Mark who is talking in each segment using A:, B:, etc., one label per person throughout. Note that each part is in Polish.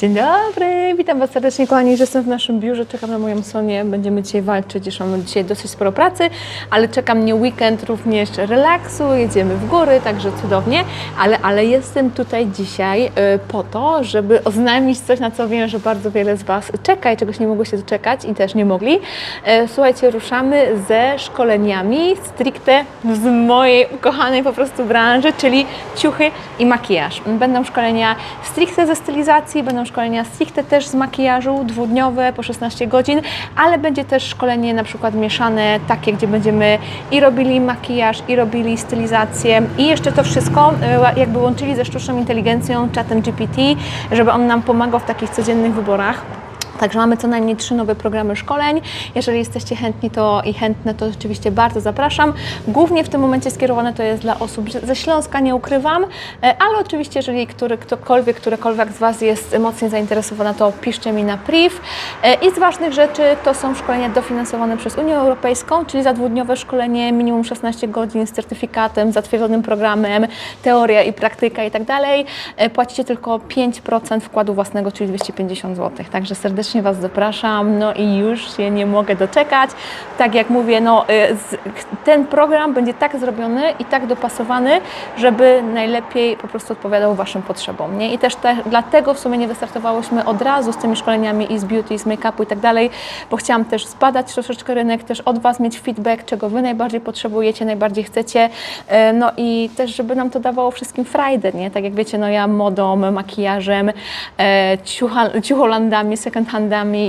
A: Dzień dobry, witam Was serdecznie kochani, że jestem w naszym biurze, czekam na moją Sonię, będziemy dzisiaj walczyć, już mamy dzisiaj dosyć sporo pracy, ale czeka mnie weekend również relaksu, jedziemy w góry, także cudownie, ale, ale jestem tutaj dzisiaj y, po to, żeby oznajmić coś, na co wiem, że bardzo wiele z Was czeka i czegoś nie mogło się doczekać i też nie mogli. E, Słuchajcie, ruszamy ze szkoleniami stricte z mojej ukochanej po prostu branży, czyli ciuchy i makijaż. Będą szkolenia stricte ze stylizacji, będą szkolenia stricte też z makijażu, dwudniowe po 16 godzin, ale będzie też szkolenie na przykład mieszane, takie, gdzie będziemy i robili makijaż, i robili stylizację i jeszcze to wszystko e, jakby łączyli ze sztuczną inteligencją, czatem GPT, żeby on nam pomagał w takich codziennych wyborach. Także mamy co najmniej trzy nowe programy szkoleń. Jeżeli jesteście chętni to i chętne, to oczywiście bardzo zapraszam. Głównie w tym momencie skierowane to jest dla osób ze Śląska, nie ukrywam, e, ale oczywiście jeżeli który, ktokolwiek, którekolwiek z Was jest mocniej zainteresowana, to piszcie mi na priv. E, I z ważnych rzeczy to są szkolenia dofinansowane przez Unię Europejską, czyli za dwudniowe szkolenie minimum 16 godzin z certyfikatem, zatwierdzonym programem, teoria i praktyka i tak dalej. E, Płacicie tylko 5% wkładu własnego, czyli 250 zł. Także serdecznie Was zapraszam, no i już się nie mogę doczekać. Tak jak mówię, no, y, ten program będzie tak zrobiony i tak dopasowany, żeby najlepiej po prostu odpowiadał Waszym potrzebom. Nie? I też te, dlatego w sumie nie wystartowałyśmy od razu z tymi szkoleniami i z beauty, i z make-upu i tak dalej, bo chciałam też zbadać troszeczkę rynek, też od Was mieć feedback, czego Wy najbardziej potrzebujecie, najbardziej chcecie, E, no i też, żeby nam to dawało wszystkim frajdę, nie? Tak jak wiecie, no ja modą, makijażem, e, ciucholandami, second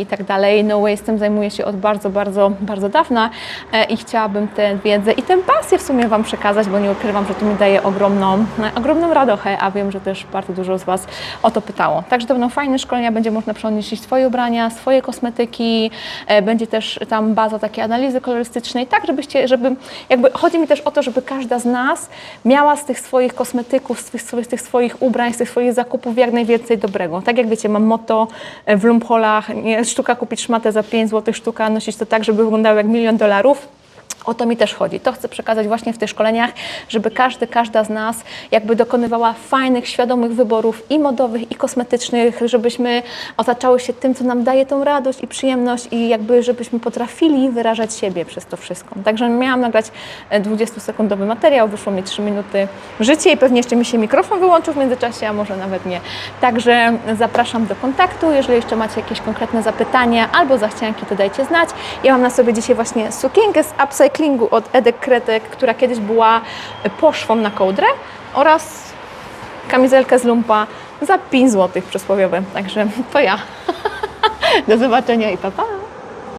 A: i tak dalej, no tym zajmuję się od bardzo, bardzo, bardzo dawna e, i chciałabym tę wiedzę i tę pasję w sumie Wam przekazać, bo nie ukrywam, że to mi daje ogromną, e, ogromną radochę, a wiem, że też bardzo dużo z Was o to pytało. Także to będą fajne szkolenia, będzie można przenieść swoje ubrania, swoje kosmetyki, e, będzie też tam baza takiej analizy kolorystycznej, tak żebyście, żeby, jakby chodzi mi też o to, żeby każda z nas miała z tych swoich kosmetyków, z tych, z tych swoich ubrań, z tych swoich zakupów jak najwięcej dobrego. Tak jak wiecie, mam motto w Lumpolach, nie, sztuka kupić szmatę za 5 zł, sztuka nosić to tak, żeby wyglądało jak milion dolarów. O to mi też chodzi. To chcę przekazać właśnie w tych szkoleniach, żeby każdy, każda z nas jakby dokonywała fajnych, świadomych wyborów i modowych, i kosmetycznych, żebyśmy otaczały się tym, co nam daje tą radość i przyjemność i jakby żebyśmy potrafili wyrażać siebie przez to wszystko. Także miałam nagrać e, 20-sekundowy materiał, wyszło mi 3 minuty życie i pewnie jeszcze mi się mikrofon wyłączył w międzyczasie, a może nawet nie. Także zapraszam do kontaktu. Jeżeli jeszcze macie jakieś konkretne zapytania albo zachcianki, to dajcie znać. Ja mam na sobie dzisiaj właśnie sukienkę z upcyclingu od Edek Kretek, która kiedyś była poszwą na kołdrę oraz kamizelkę z lumpa za 5 zł przysłowiowe. Także to ja. Do zobaczenia i pa pa!